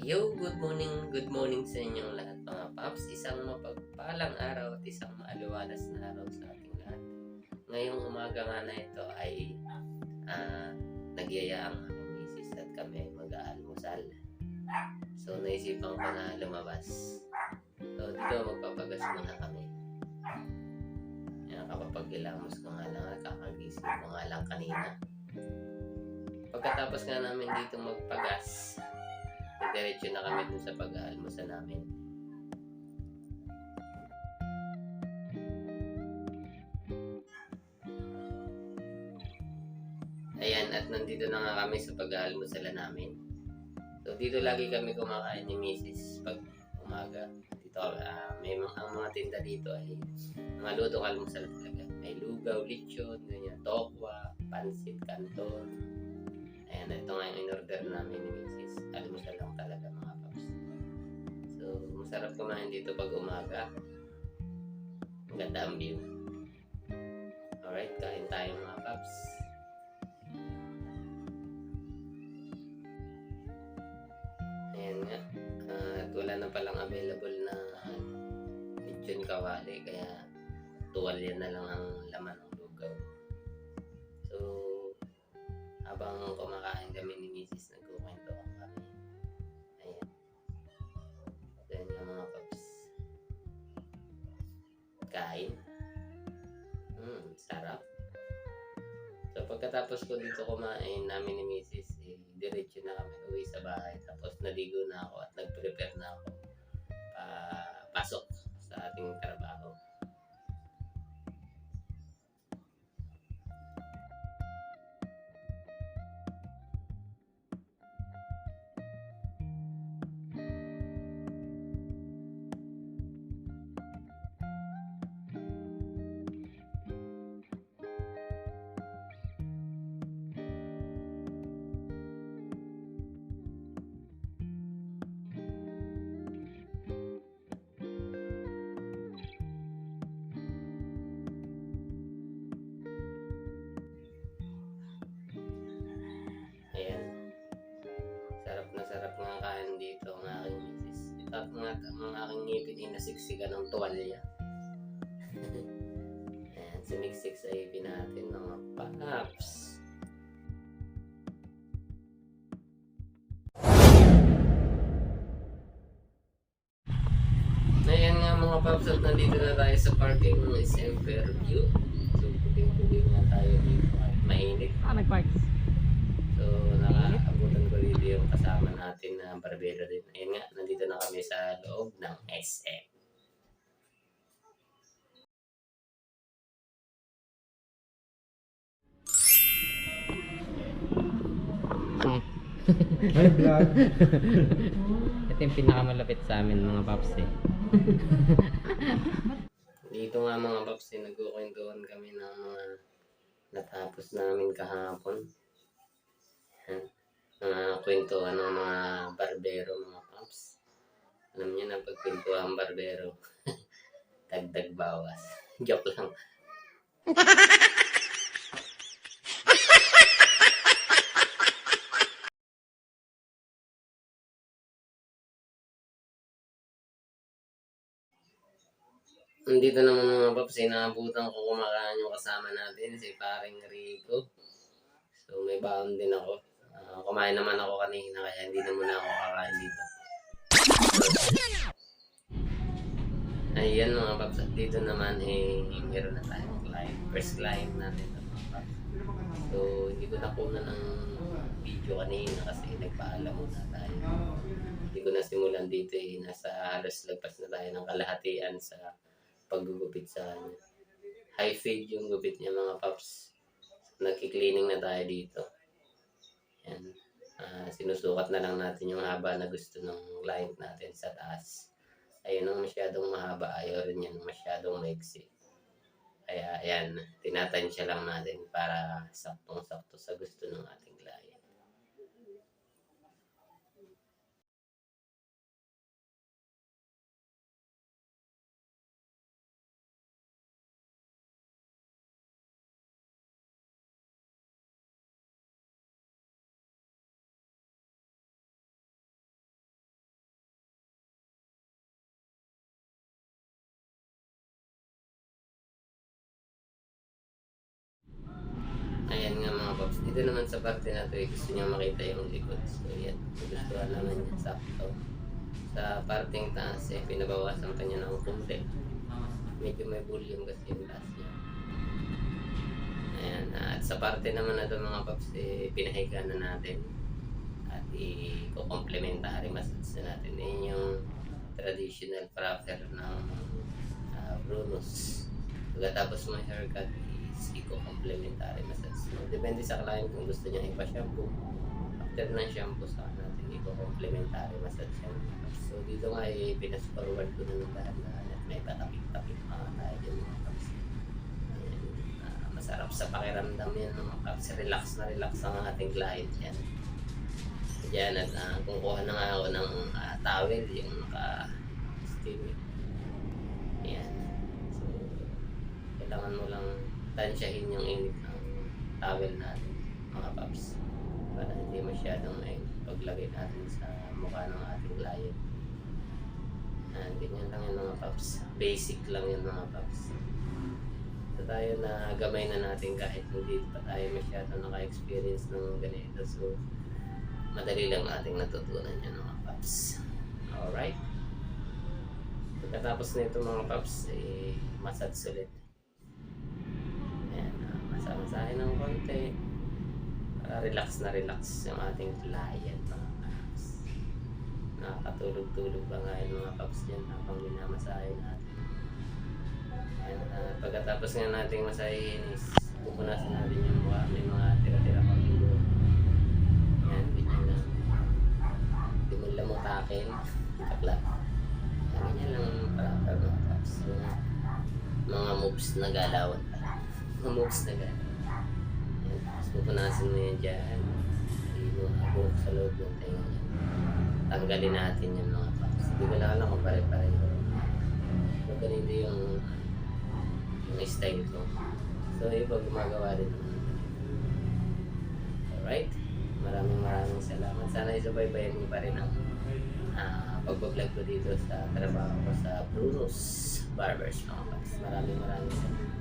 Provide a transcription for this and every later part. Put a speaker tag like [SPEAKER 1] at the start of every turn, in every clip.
[SPEAKER 1] Yo, good morning, good morning sa inyong lahat mga paps. Isang mapagpalang araw at isang maaliwalas na araw sa ating lahat. Ngayong umaga nga na ito ay ah, nagyaya ang aking misis at kami mag-aalmusal. So naisipan ko na lumabas. So dito magpapagas muna kami. Yan, kapapag-ilamos ko nga lang at kakagising ko nga lang kanina. Pagkatapos nga namin dito magpagas, diretso na kami dun sa pag-aalmusan namin. Ayan, at nandito na nga kami sa pag-aalmusalan namin. So, dito lagi kami kumakain ni Mrs. pag umaga. Dito, ah, may mga, ang mga tinda dito ay mga lutong almusal talaga. May lugaw, lechon, ganyan, tokwa, pansit, kanton. Ayan, ito nga yung in-order namin ni Mrs. Almusal lang talaga mga paps. So, masarap kumain dito pag umaga. Ang ganda ang view. Alright, kain tayo mga paps. Ayan nga. Ah, at wala na palang available na lechon kawali kaya tuwalya na lang ang laman ng lugaw. Habang kumakain kami ni Mrs. nagkukwento kami. Ayan. Ayan nga mga paps. Kain. Hmm, sarap. So pagkatapos ko dito kumain namin ni Mrs. Eh, diretso na kami uwi sa bahay. Tapos naligo na ako at nag-prepare na ako pa pasok sa ating trabaho. At mga ang aking ngipin ay nasiksikan ng tuwalya. Ayan, sumiksik sa ipin natin mga paps. Ayan nga mga paps at nandito na tayo sa parking ng Semper View. So, puting-puting na tayo dito at mainit.
[SPEAKER 2] Ah, nag-park.
[SPEAKER 1] So, nakaabutan ko dito yung kasama natin na barbero din. Ayun nga, nandito na kami sa loob ng SM.
[SPEAKER 3] Ay, vlog.
[SPEAKER 1] Ito yung pinakamalapit sa amin mga paps eh. dito nga mga paps eh, nagkukwentuhan kami ng mga natapos namin kahapon. Yan. Mga kwentuhan ng mga barbero mga paps. Alam niyo na pag kwentuhan barbero, dagdag bawas. Joke lang. Nandito naman mga paps, inabutan ko kumakain yung kasama natin, si paring Rico. So may baon din ako. Ah, kumain naman ako kanina kaya hindi na muna ako kakain dito. Ayan mga paps, dito naman eh, meron na tayong client. First client natin ito mga paps. So hindi ko nakuha ng video kanina kasi nagpaalam muna tayo. Hindi ko nasimulan dito eh, nasa halos lagpas na tayo ng kalahatian sa paggugupit sa kanya. High fade yung gupit niya mga paps. Nagki-cleaning na tayo dito. Sinusukat na lang natin yung haba na gusto ng client natin sa taas. Ayun ang masyadong mahaba, ayaw rin yan masyadong maiksi. Kaya ayan, tinatansya lang natin para saktong-sakto sa gusto ng ating client. Dito naman sa parte na to, eh, gusto niya makita yung likod. So yan, gusto naman niya sakto. Sa parting taas, eh, pinabawasan pa niya ng kunti. Medyo may volume kasi yung taas niya. Ayan, at sa parte naman na to mga paps, eh, pinahiga na natin. At i-complementary massage na natin. Yan yung traditional frapper ng uh, Brunos. Pagkatapos mo haircut i-complementary massage. So, depende sa client kung gusto niya ipa-shampoo. After ng shampoo sa natin i-complementary massage yan. So dito nga eh, pinas-forward ko na ng dahan-dahan may patapik-tapik mga tayo dyan mga paps. Ayan, ah, masarap sa pakiramdam yan mga paps. Relax na relax ang ating client yan. Diyan at uh, kumukuha na nga ako ng ah, towel yung naka-steam. Yan. So, kailangan mo lang tansyahin yung init ng towel natin, mga paps. Para hindi masyadong may paglagay natin sa mukha ng ating client. Yan, ganyan lang yung mga paps. Basic lang yung mga paps. So tayo na gamay na natin kahit hindi pa tayo masyado naka-experience ng ganito. So, madali lang ating natutunan yan mga paps. Alright? Pagkatapos nito mga paps, eh, massage ulit. Masamasahin ng konti. Para relax na relax yung ating client mga paps. Nakakatulog-tulog ba nga yung mga paps dyan habang minamasahin natin. Ayan, uh, pagkatapos nga nating masahin is pupunasan natin yung mukha. May mga tira-tira pang dugo. Ayan, ganyan lang. Hindi mo lang. Takla. Ganyan lang para mga paps. So, mga moves na galawan moves na. Ayan, tapos pupunasan mo yan dyan. Hindi mo habok sa loob ng tenga. Tanggalin natin yung mga paps. Hindi ko lang alam kung pare-pareho. So, ganito yung yung style ko. So, iba gumagawa din naman. Alright? Maraming maraming salamat. Sana isubaybayan niyo pa rin ang uh, pagbablog ko dito sa trabaho ko sa Bruno's Barbers mga paps. Maraming maraming salamat.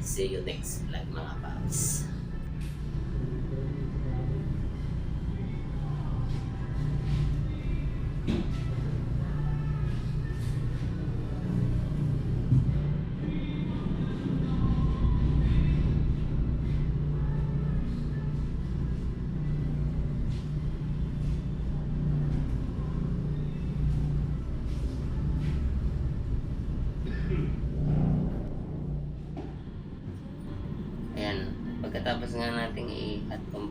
[SPEAKER 1] See you next vlog mga paps.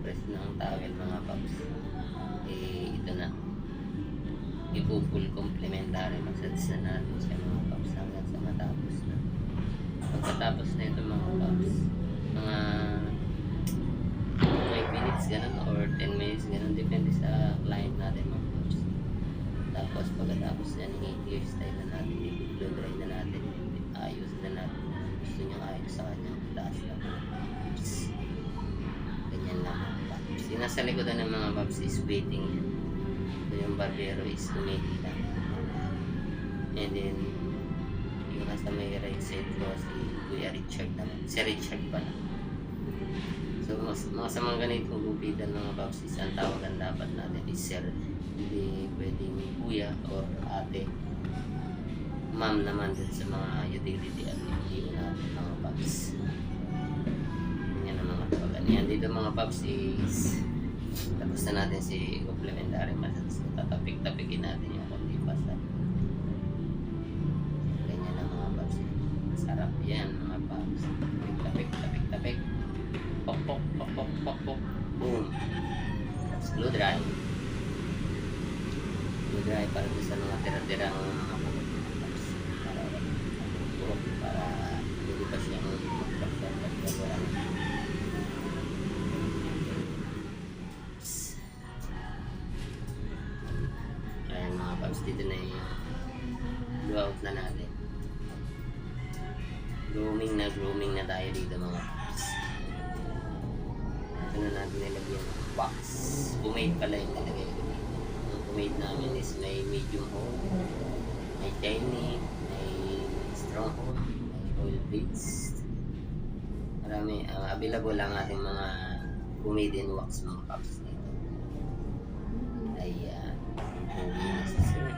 [SPEAKER 1] I-hot compress ng towel mga paps, eh, ito na. Ipo-full complementary massage na natin siya mga paps hanggang sa matapos na. Pagkatapos na ito mga paps, mga 5 minutes ganun or 10 minutes ganun, depende sa client natin mga paps. Tapos pagkatapos yan, i-hairstyle na natin, nasa likodan ng mga paps is waiting. So yung barbero is umili lang. And then, yung nasa may right side ko si Kuya Richard naman. Si Richard pala. So, mas, mga sa mga ganitong gupitan mga paps is ang tawagan dapat natin is sir. Hindi pwedeng kuya or ate. Ma'am naman din sa mga utility at hindi natin mga paps. Yan ang mga tawagan. Yan dito mga paps is tapos na natin si complementary massage. Tatapik-tapikin natin yung konti basta. Ganyan ang mga paps. Masarap yan mga paps. Tapik, tapik, tapik. Pok, pok, pok, pok, pok, pok. Boom. Tapos blow dry. Blow dry para sa mga tira-tira na natin. Grooming na grooming na tayo dito mga paps. Ito na natin nilagyan ng wax. Pomade pala yung nilagay ko. Ang pomade namin is may medium hole, may tiny, may strong hole, may oil based. Marami, ah, available lang ating mga Comedian wax mga paps nito. Ayan. Uwi na si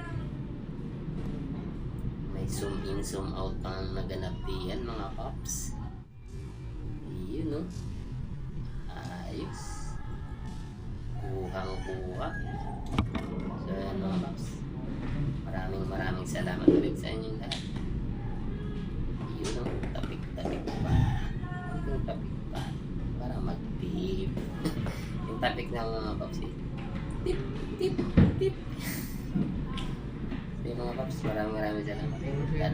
[SPEAKER 1] sir. May zoom in, zoom out pang naganap diyan mga paps. Yun no. Ayos. Kuhang-kuha. So yan mga paps. Maraming maraming salamat ulit sa inyong lahat. Yun no. Tapik-tapik pa. Yung tapik pa. Para mag-tip. Yung tapik ng mga paps eh. Tip, tip, tip. So yung mga paps, maraming maraming salamat. God